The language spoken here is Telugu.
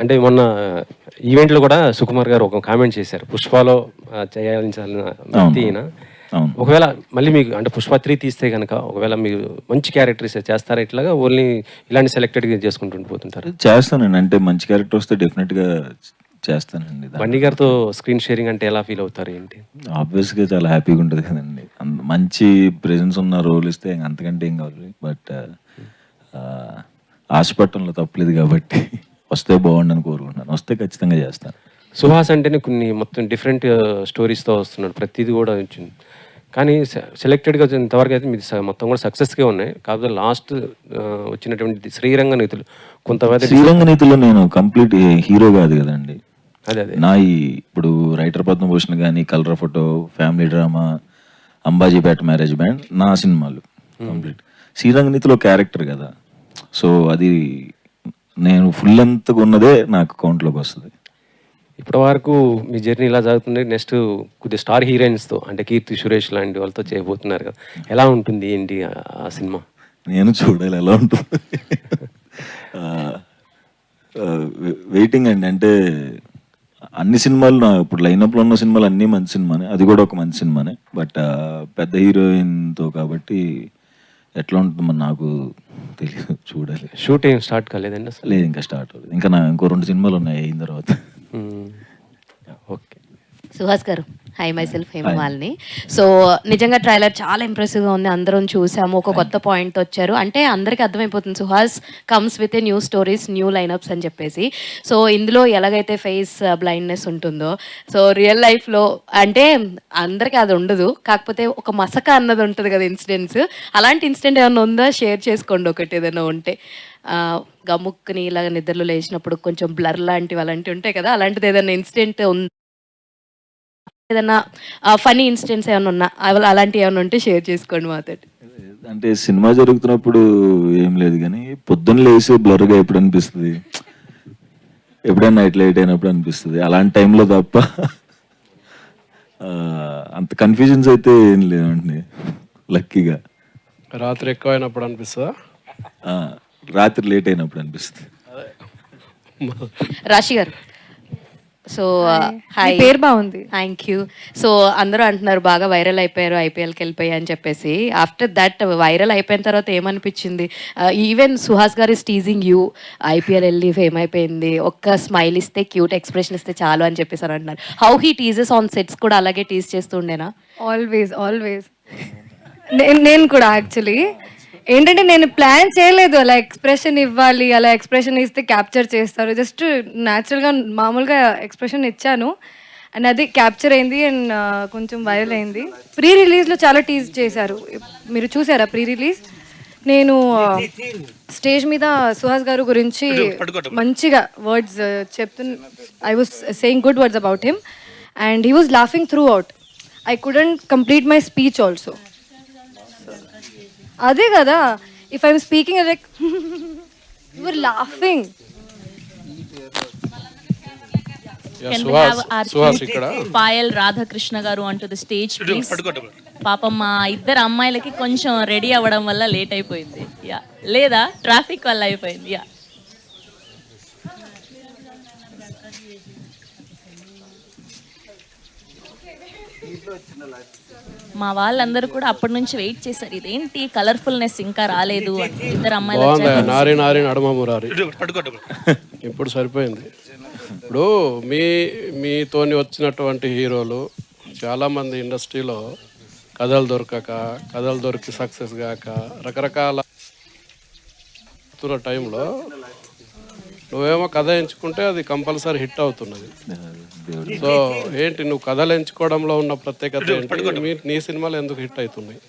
అంటే మొన్న ఈవెంట్లో కూడా సుకుమార్ గారు ఒక కామెంట్ చేశారు. పుష్పలో చేయాల్సిన వ్యక్తి ఈయన. ఒకవేళ మళ్ళీ మీకు అంటే పుష్ప త్రీ తీస్తే కనుక ఒకవేళ మీరు మంచి క్యారెక్టర్స్ చేస్తారా ఇట్లాగా? ఓన్లీ ఇలాంటి సెలెక్టెడ్ చేసుకుంటూ పోతుంటారు? చేస్తానండి. అంటే మంచి క్యారెక్టర్ వస్తే డెఫినెట్గా చేస్తానండి బండి గారితో స్క్రీన్ షేరింగ్ అంటే ఎలా ఫీల్ అవుతారు ఏంటి? ఆబ్వియస్గా చాలా హ్యాపీగా ఉంటుంది కదండి. మంచి ప్రెజెన్స్ ఉన్న రోల్ ఇస్తే అంతకంటే ఏం కావాలి బట్ ఆశపట్టంలో తప్పలేదు కాబట్టి. వస్తే బాగుండని కోరుకుంటున్నాను. వస్తే ఖచ్చితంగా చేస్తాను. సుహాస్ అంటేనే కొన్ని మొత్తం డిఫరెంట్ స్టోరీస్తో వస్తున్నాడు. ప్రతిదీ కూడా వచ్చింది. కానీ సెలెక్టెడ్గా ఇంతవరకు అయితే మీది మొత్తం కూడా సక్సెస్గా ఉన్నాయి. కాకపోతే లాస్ట్ వచ్చినటువంటి శ్రీరంగ నీతులు. కొంతమంది శ్రీరంగ నీతిలో నేను కంప్లీట్ హీరో కాదు కదండి. అదే అదే. నా ఈ ఇప్పుడు రైటర్ పద్మభూషణ్ కానీ colour photo family drama Ambajipeta marriage band నా సినిమాలు కంప్లీట్ శ్రీరంగ నీతిలో క్యారెక్టర్ కదా. సో అది నేను ఫుల్ లెంత్గా ఉన్నదే నాకు కౌంట్లోకి వస్తుంది. ఇప్పటి వరకు మీ జర్నీ ఇలా జరుగుతుంది నెక్స్ట్ కొద్ది స్టార్ హీరోయిన్స్తో అంటే కీర్తి సురేష్ లాంటి వాళ్ళతో చేయబోతున్నారు కదా. ఎలా ఉంటుంది ఏంటి ఆ- ఆ సినిమా? నేను చూడాలి ఎలా ఉంటుంది? వెయిటింగ్ అండి. అంటే అన్ని సినిమాలు నా ఇప్పుడు లైనప్లో ఉన్న సినిమాలు అన్నీ మంచి సినిమానే. అది కూడా ఒక మంచి సినిమానే. బట్ పెద్ద హీరోయిన్తో కాబట్టి ఎట్లా ఉంటుంది మరి నాకు తెలియదు చూడాలి షూట్ ఏం స్టార్ట్ కాలేదండి అసలు? లేదు ఇంకా స్టార్ట్ అవుతుంది ఇంకా నా ఇంకో రెండు సినిమాలు ఉన్నాయి అయిన తర్వాత. Okay. Suhas garu hi myself Hemamalini so నిజంగా ట్రైలర్ చాలా ఇంప్రెసివ్గా ఉంది. అందరం చూసాము. ఒక కొత్త పాయింట్ వచ్చారు. అంటే అందరికీ అర్థమైపోతుంది. Suhas comes with a new stories new lineups అని చెప్పేసి. సో ఇందులో ఎలాగైతే ఫేస్ బ్లైండ్నెస్ ఉంటుందో సో రియల్ లైఫ్లో అంటే అందరికీ అది ఉండదు. కాకపోతే ఒక మసక అన్నది ఉంటుంది కదా ఇన్సిడెంట్స్ అలాంటి ఇన్సిడెంట్ ఏమైనా ఉందా? షేర్ చేసుకోండి ఒకటి ఏదైనా ఉంటే. ఆ, గమ్ముక్కుని ఇలాగ నిద్రలో లేచినప్పుడు కొంచెం బ్లర్ లాంటివి అలాంటివి ఉంటాయి కదా. అలాంటిది ఏదైనా ఇన్సిడెంట్ ఉంది? ఏదైనా ఫనీ ఇన్సిడెంట్స్ ఏమైనా ఉన్నా అవ- అలాంటివి ఏమైనా ఉంటే షేర్ చేసుకోండి మాతో అంటే సినిమా జరుగుతున్నప్పుడు ఏం లేదు కానీ పొద్దున్న లేసి బ్లర్గా ఎప్పుడు అనిపిస్తుంది? ఎప్పుడైనా నైట్ లేట్ అయినప్పుడు అనిపిస్తుంది. అలాంటి టైంలో తప్ప ఆ, అంత కన్ఫ్యూజన్స్ అయితే ఏం లేవండి. లక్కీగా. రాత్రి ఎక్కువ అయినప్పుడు అనిపిస్తుందా? ఆ, రాత్రి లేట్ అయినప్పుడు అనిపిస్తుంది. రాశి గారు సో హాయ్ పేరు బాగుంది. థ్యాంక్ యూ సో అందరూ అంటున్నారు బాగా వైరల్ అయిపోయారు ఐపీఎల్కి వెళ్ళిపోయి అని చెప్పేసి. ఆఫ్టర్ దట్ వైరల్ అయిపోయిన తర్వాత ఏమనిపించింది? Even Suhas garu is teasing you IPL వెళ్ళి ఫేమ్ అయిపోయింది ఒక్క స్మైల్ ఇస్తే క్యూట్ ఎక్స్ప్రెషన్ ఇస్తే చాలు అని చెప్పేసి అని అంటున్నారు. How he teases on sets కూడా అలాగే టీజ్ చేస్తుండేనా ఆల్వేస్ ఆల్వేస్ నేను కూడా యాక్చువల్లీ ఏంటంటే నేను ప్లాన్ చేయలేదు. అలా ఎక్స్ప్రెషన్ ఇవ్వాలి అలా ఎక్స్ప్రెషన్ ఇస్తే క్యాప్చర్ చేస్తారు. జస్ట్ న్యాచురల్గా మామూలుగా ఎక్స్ప్రెషన్ ఇచ్చాను. అండ్ అది క్యాప్చర్ అయింది అండ్ కొంచెం వైరల్ అయింది. ప్రీ రిలీజ్లో చాలా టీజ్ చేశారు. మీరు చూసారా ప్రీ రిలీజ్ నేను స్టేజ్ మీద సుహాస్ గారు గురించి మంచిగా వర్డ్స్ చెప్తు I was saying good words about him and he was laughing throughout I couldn't complete my speech also అదే కదా. If I'm speaking like your laughing Payal Radhakrishna garu అంటూ ద స్టేజ్ ప్లీజ్ పాపం మా ఇద్దరు అమ్మాయిలకి కొంచెం రెడీ అవ్వడం వల్ల లేట్ అయిపోయింది. యా లేదా ట్రాఫిక్ వల్ల అయిపోయింది. యా మా వాళ్ళందరూ కూడా అప్పటి నుంచి వెయిట్ చేశారు ఇదేంటి కలర్ఫుల్నెస్ ఇంకా రాలేదు అని. ఇద్దరు బాగుంది వచ్చారు. నారి నారి నడుమ మురారి ఇప్పుడు సరిపోయింది ఇప్పుడు మీ మీతోని వచ్చినటువంటి హీరోలు చాలామంది ఇండస్ట్రీలో కథలు దొరకక కథలు దొరికి సక్సెస్ కాక రకరకాల వస్తున్న టైంలో నువ్వేమో కథ ఎంచుకుంటే అది కంపల్సరీ హిట్ అవుతున్నది. సో ఏంటి నువ్వు కథలు ఎంచుకోవడంలో ఉన్న ప్రత్యేకత ఏంటి? మీ నీ సినిమాలు ఎందుకు హిట్ అవుతున్నాయి?